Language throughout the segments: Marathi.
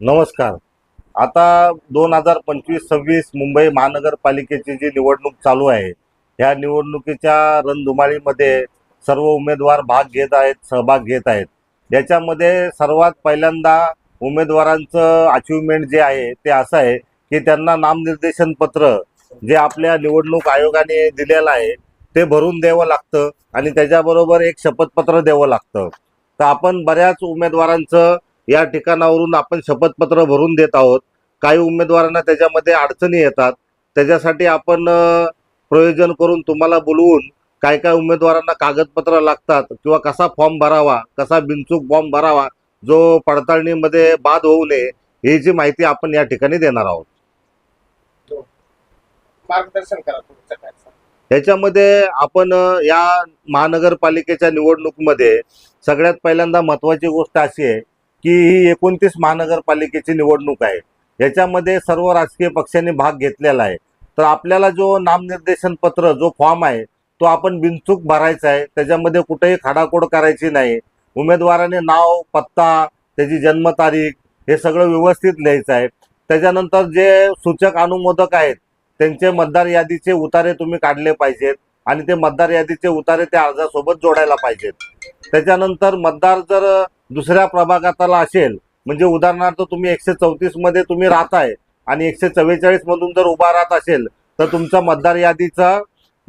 नमस्कार. आता दोन हजार पंचवीस सव्वीस मुंबई महानगरपालिकेची जी निवडणूक चालू आहे ह्या निवडणुकीच्या रणधुमाळीमध्ये सर्व उमेदवार भाग घेत आहेत सहभाग घेत आहेत. याच्यामध्ये सर्वात पहिल्यांदा उमेदवारांचं अचिव्हमेंट जे आहे ते असं आहे की त्यांना नामनिर्देशन पत्र जे आपल्या निवडणूक आयोगाने दिलेलं आहे ते भरून द्यावं लागतं आणि त्याच्याबरोबर एक शपथपत्र द्यावं लागतं. तर आपण बऱ्याच उमेदवारांचं या ठिकाणावरून आपण शपथपत्र भरून देत आहोत. काही उमेदवारांना त्याच्यामध्ये अडचणी येतात. त्याच्यासाठी आपण प्रयोजन करून तुम्हाला बोलवून काय काय उमेदवारांना कागदपत्र लागतात किंवा कसा फॉर्म भरावा कसा बिनचूक फॉर्म भरावा जो पडताळणीमध्ये बाद होऊ नये याची माहिती आपण या ठिकाणी देणार आहोत. मार्गदर्शन करा सांगा. याच्यामध्ये आपण या महानगरपालिकेच्या निवडणुकीमध्ये सगळ्यात पहिल्यांदा महत्त्वाची गोष्ट अशी आहे की ही एकोणतीस महानगरपालिकेची निवडणूक आहे. याच्यामध्ये सर्व राजकीय पक्षांनी भाग घेतलेला आहे. तर आपल्याला जो नामनिर्देशन पत्र जो फॉर्म आहे तो आपण बिनचूक भरायचा आहे. त्याच्यामध्ये कुठेही खाडाखोड करायची नाही. उमेदवाराने नाव पत्ता त्याची जन्मतारीख हे सगळं व्यवस्थित लिहायचं आहे. त्याच्यानंतर जे सूचक अनुमोदक आहेत त्यांचे मतदार यादीचे उतारे तुम्ही काढले पाहिजेत आणि ते मतदार यादीचे उतारे त्या अर्जासोबत जोडायला पाहिजेत. त्याच्यानंतर मतदार जर दुसऱ्या प्रभागाताला असेल म्हणजे उदाहरणार्थ तुम्ही एकशे चौतीसमध्ये तुम्ही राहताय आणि एकशे चव्वेचाळीसमधून जर उभा राहत असेल तर तुमचा मतदार यादीचा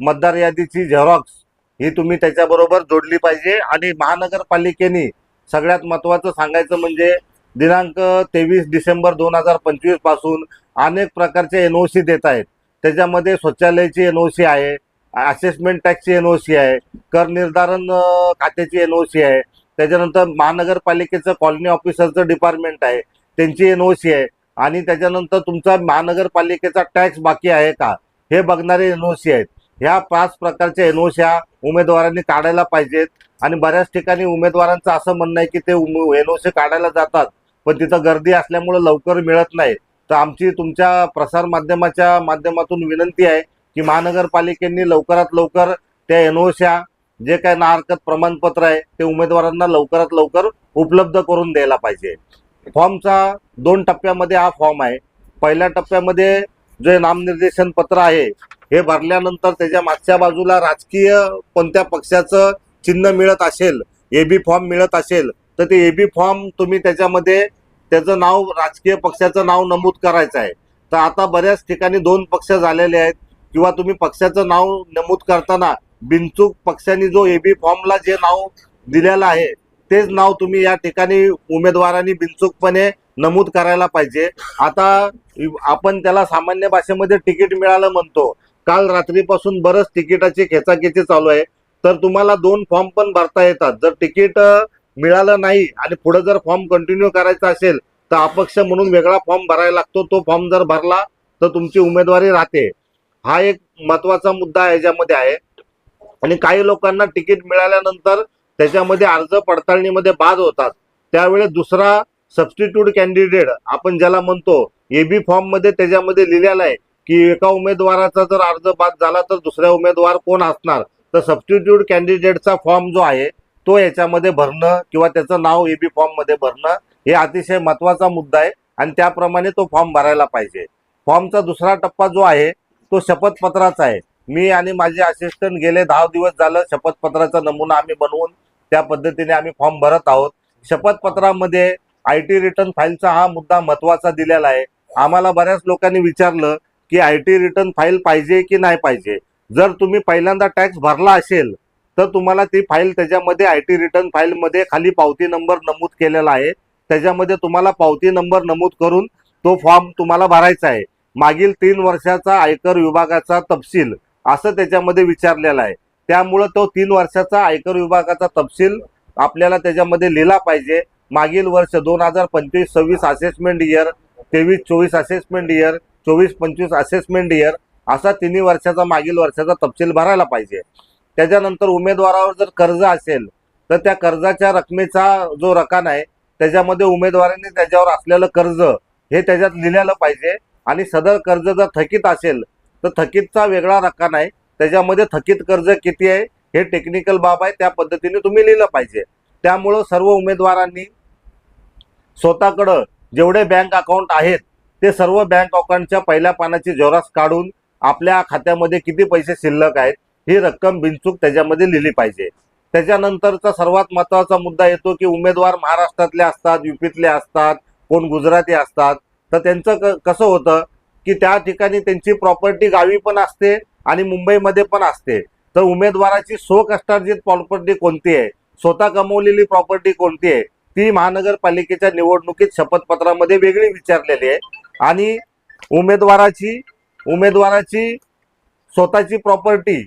मतदार यादीची झेरॉक्स ही तुम्ही त्याच्याबरोबर जोडली पाहिजे. आणि महानगरपालिकेने सगळ्यात महत्त्वाचं सांगायचं म्हणजे दिनांक तेवीस डिसेंबर दोन हजार पंचवीसपासून अनेक प्रकारचे एन ओ सी देत आहेत. त्याच्यामध्ये शौचालयाची एन ओ सी आहे असेसमेंट टॅक्सची एन ओ सी आहे कर निर्धारण खात्याची एन ओ सी आहे. त्याच्यानंतर महानगरपालिकेचं कॉलनी ऑफिसरचं डिपार्टमेंट आहे त्यांची एन ओ सी आहे. आणि त्याच्यानंतर तुमचा महानगरपालिकेचा टॅक्स बाकी आहे का? हे बघणारे एन ओ सी आहेत. ह्या पाच प्रकारच्या एन ओ सी उमेदवारांनी काढायला पाहिजेत. आणि बऱ्याच ठिकाणी उमेदवारांचं असं म्हणणं आहे की ते एन ओ सी काढायला जातात. पण तिथं गर्दी असल्यामुळं लवकर मिळत नाही. तर आमची तुमच्या प्रसारमाध्यमाच्या माध्यमातून विनंती आहे की महानगरपालिकेने लवकरात लवकर त्या एनओश्या जे काय ना हरकत प्रमाणपत्र आहे ते उमेदवारांना लवकरात लवकर उपलब्ध करून द्यायला पाहिजे. फॉर्मचा दोन टप्प्यामध्ये हा फॉर्म आहे. पहिल्या टप्प्यामध्ये जे नामनिर्देशन पत्र आहे हे भरल्यानंतर त्याच्या मागच्या बाजूला राजकीय कोणत्या पक्षाचं चिन्ह मिळत असेल ए बी फॉर्म मिळत असेल तर ते ए बी फॉर्म तुम्ही त्याच्यामध्ये त्याचं नाव राजकीय पक्षाचं नाव नमूद करायचं आहे. तर आता बऱ्याच ठिकाणी दोन पक्ष झालेले आहेत किंवा तुम्ही पक्षाचं नाव नमूद करताना बिनचूक पक्षांनी जो ए बी फॉर्मला जे नाव दिलेलं आहे तेच नाव तुम्ही या ठिकाणी उमेदवारांनी बिनचूकपणे नमूद करायला पाहिजे. आता आपण त्याला सामान्य भाषेमध्ये तिकीट मिळालं म्हणतो. काल रात्रीपासून बरंच तिकिटाची खेचाखेची चालू आहे. तर तुम्हाला दोन फॉर्म पण भरता येतात. जर तिकीट मिळालं नाही आणि पुढे जर फॉर्म कंटिन्यू करायचा असेल तर अपक्ष म्हणून वेगळा फॉर्म भरायला लागतो. तो फॉर्म जर भरला तर तुमची उमेदवारी राहते. हा एक महत्त्वाचा मुद्दा याच्यामध्ये आहे. आणि काही लोकांना तिकीट मिळाल्यानंतर त्याच्यामध्ये अर्ज पडताळणीमध्ये बाद होतात. त्यावेळेस दुसरा सबस्टिट्यूट कॅन्डिडेट आपण ज्याला म्हणतो एबी फॉर्ममध्ये त्याच्यामध्ये लिहिलेलं आहे की एका उमेदवाराचा जर अर्ज बाद झाला तर दुसऱ्या उमेदवार कोण असणार? तर सबस्टिट्यूट कॅन्डिडेटचा फॉर्म जो आहे तो याच्यामध्ये भरणं किंवा त्याचं नाव एबी फॉर्ममध्ये भरणं हे अतिशय महत्त्वाचा मुद्दा आहे आणि त्याप्रमाणे तो फॉर्म भरायला पाहिजे. फॉर्मचा दुसरा टप्पा जो आहे तो शपथपत्राचा आहे. मी आणि माझे असिस्टंट गेले दहा दिवस झालं शपथपत्राचा नमुना आम्ही बनवून त्या पद्धतीने आम्ही फॉर्म भरत आहोत. शपथपत्रामध्ये आय टी रिटर्न फाईलचा हा मुद्दा महत्त्वाचा दिलेला आहे. आम्हाला बऱ्याच लोकांनी विचारलं की आय टी रिटर्न फाईल पाहिजे की नाही पाहिजे? जर तुम्ही पहिल्यांदा टॅक्स भरला असेल तर तुम्हाला ती फाईल त्याच्यामध्ये आय टी रिटर्न फाईलमध्ये खाली पावती नंबर नमूद केलेला आहे. त्याच्यामध्ये तुम्हाला पावती नंबर नमूद करून तो फॉर्म तुम्हाला भरायचा आहे. मागील तीन वर्षाचा आयकर विभागाचा तपशील असं त्याच्यामध्ये विचारलेलं आहे. त्यामुळं तो तीन वर्षाचा आयकर विभागाचा तपशील आपल्याला त्याच्यामध्ये लिहिला पाहिजे. मागील वर्ष दोन हजार पंचवीस सव्वीस असेसमेंट इयर तेवीस चोवीस असेसमेंट इयर चोवीस पंचवीस असेसमेंट इयर असा तिन्ही वर्षाचा मागील वर्षाचा तपशील भरायला पाहिजे. त्याच्यानंतर उमेदवारावर जर कर्ज असेल तर त्या कर्जाच्या रकमेचा जो रकान आहे त्याच्यामध्ये उमेदवारांनी त्याच्यावर असलेलं कर्ज हे त्याच्यात लिहिलेलं पाहिजे. आणि सदर कर्ज जर थकीत असेल तर थकीतचा वेगळा रक्कम आहे त्याच्यामध्ये थकीत कर्ज किती आहे हे टेक्निकल बाब आहे त्या पद्धतीने तुम्ही लिहिलं पाहिजे. त्यामुळं सर्व उमेदवारांनी स्वतःकडं जेवढे बँक अकाउंट आहेत ते सर्व बँक अकाउंटच्या पहिल्या पानाची झेरॉक्स काढून आपल्या खात्यामध्ये किती पैसे शिल्लक आहेत ही रक्कम बिनचूक त्याच्यामध्ये लिहिली पाहिजे. त्याच्यानंतरचा सर्वात महत्त्वाचा मुद्दा येतो की उमेदवार महाराष्ट्रातले असतात युपीतले असतात कोण गुजराती असतात तर त्यांचं क- कसं होतं की त्या ठिकाणी त्यांची प्रॉपर्टी गावी पण असते आणि मुंबईमध्ये पण असते. तर उमेदवाराची सो कष्टार्जित प्रॉपर्टी कोणती आहे? स्वतः कमवलेली प्रॉपर्टी कोणती आहे? ती महानगरपालिकेच्या निवडणुकीत शपथपत्रामध्ये वेगळी विचारलेली आहे. आणि उमेदवाराची उमेदवाराची स्वतःची प्रॉपर्टी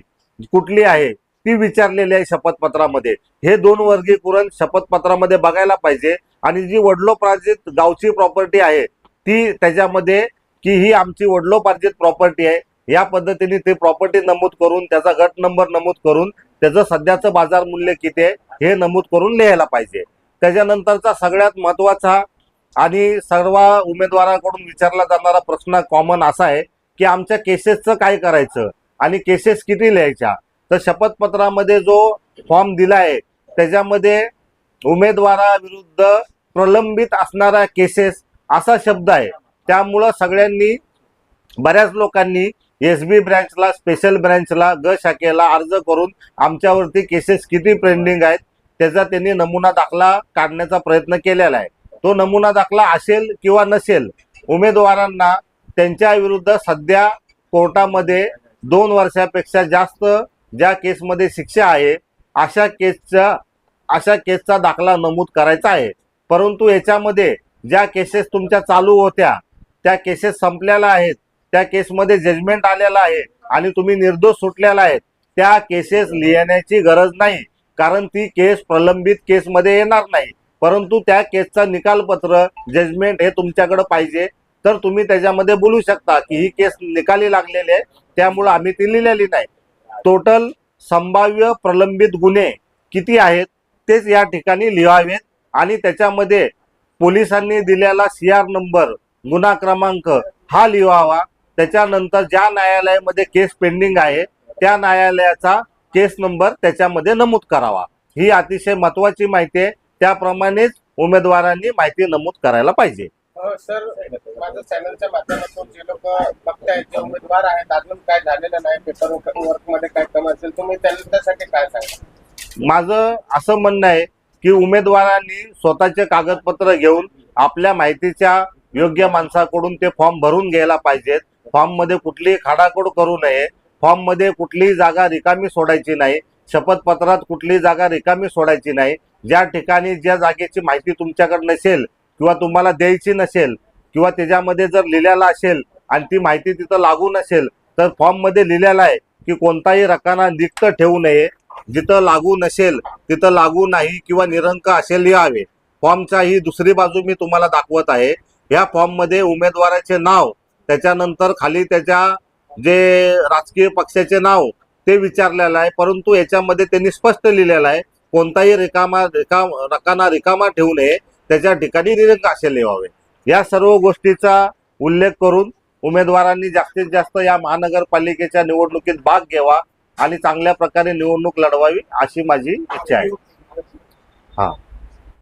कुठली आहे ती विचारलेली आहे शपथपत्रामध्ये. हे दोन वर्गीकरण शपथपत्रामध्ये बघायला पाहिजे. आणि जी वडलोपार्जित गावची प्रॉपर्टी आहे ती त्याच्यामध्ये की ही आमची वडलोपार्जित प्रॉपर्टी आहे. या पद्धतीने ते प्रॉपर्टी नमूद करून त्याचा गट नंबर नमूद करून त्याचं सध्याचं बाजार मूल्य किती आहे हे नमूद करून लिहायला पाहिजे. त्याच्यानंतरचा सगळ्यात महत्त्वाचा आणि सर्व उमेदवाराकडून विचारला जाणारा प्रश्न कॉमन असा आहे की आमच्या केसेसचं काय करायचं आणि केसेस किती लिहायच्या? तर शपथपत्रामध्ये जो फॉर्म दिला आहे त्याच्यामध्ये उमेदवाराविरुद्ध प्रलंबित असणारा केसेस असा शब्द आहे. त्यामुळं सगळ्यांनी बऱ्याच लोकांनी एस बी ब्रँचला स्पेशल ब्रँचला ग शाखेला अर्ज करून आमच्यावरती केसेस किती पेंडिंग आहेत त्याचा त्यांनी नमुना दाखला काढण्याचा प्रयत्न केलेला आहे. तो नमुना दाखला असेल किंवा नसेल उमेदवारांना त्यांच्या विरुद्ध सध्या कोर्टामध्ये दोन वर्षापेक्षा जास्त ज्या केसमध्ये शिक्षा आहे अशा केसच्या अशा केसचा दाखला नमूद करायचा आहे. परंतु याच्यामध्ये ज्या केसेस तुमच्या चालू होत्या त्या केसेस संपलेल्या आहेत. त्या केसमध्ये जजमेंट आलेला आहे आणि तुम्ही निर्दोष सुटलेला आहेत त्या केसेस लिहिण्याची गरज नाही. कारण ती केस प्रलंबित केसमध्ये येणार नाही. परंतु त्या केसचा निकालपत्र जजमेंट हे तुमच्याकडे पाहिजे. तर तुम्ही त्याच्यामध्ये बोलू शकता की ही केस निकाली लागलेली आहे. त्यामुळं आम्ही ती लिहिलेली नाही. टोटल संभाव्य प्रलंबित गुन्हे किती आहेत तेच या ठिकाणी लिहावेत. आणि त्याच्यामध्ये पोलिसांनी दिलेला सी आर नंबर गुन्हा क्रमांक हा लिहावा. त्याच्यानंतर ज्या न्यायालयामध्ये केस पेंडिंग आहे त्या न्यायालयाचा केस नंबर त्याच्यामध्ये नमूद करावा. ही अतिशय महत्वाची माहिती आहे. त्याप्रमाणेच उमेदवारांनी माहिती नमूद करायला पाहिजे. सर माझं चॅनलच्या माध्यमातून जे लोक बघतायत जे उमेदवार आहेत अजून काय झालेलं नाही पेपर वर्कमध्ये काय कमी असेल तुम्ही त्यासाठी काय सांगा माझं असं म्हणणं आहे की उमेदवारांनी स्वतःचे कागदपत्र घेऊन आपल्या माहितीच्या योग्य माणसाकडून ते फॉर्म भरून घ्यायला पाहिजेत. फॉर्ममध्ये कुठलीही खाडाखोड करू नये. फॉर्ममध्ये कुठलीही जागा रिकामी सोडायची नाही. शपथपत्रात कुठलीही जागा रिकामी सोडायची नाही. ज्या ठिकाणी ज्या जागेची माहिती तुमच्याकडे नसेल किंवा तुम्हाला द्यायची नसेल किंवा त्याच्यामध्ये जर लिहिलेलं असेल आणि ती माहिती तिथं लागू नसेल तर फॉर्ममध्ये लिहिलेला लिहिलेलं आहे की कोणताही रकाना रिक्त ठेवू नये. जिथं लागू नसेल तिथं लागू नाही किंवा निरंक असे लिहावे फॉर्मचा ही दुसरी बाजू मी तुम्हाला दाखवत आहे. या फॉर्ममध्ये उमेदवाराचे नाव त्याच्यानंतर खाली त्याच्या जे राजकीय पक्षाचे नाव ते विचारलेलं आहे. परंतु याच्यामध्ये त्यांनी स्पष्ट लिहिलेलं आहे कोणताही रिकामा रिकाम रकाना रिकामा ठेवू नये. त्याच्या ठिकाणी निरंक असे लिहावे. या सर्व गोष्टीचा उल्लेख करून उमेदवारांनी जास्तीत जास्त या महानगरपालिकेच्या निवडणुकीत भाग घ्यावा आणि चांगल्या प्रकारे निवडणूक लढवावी अशी माझी इच्छा आहे. हा.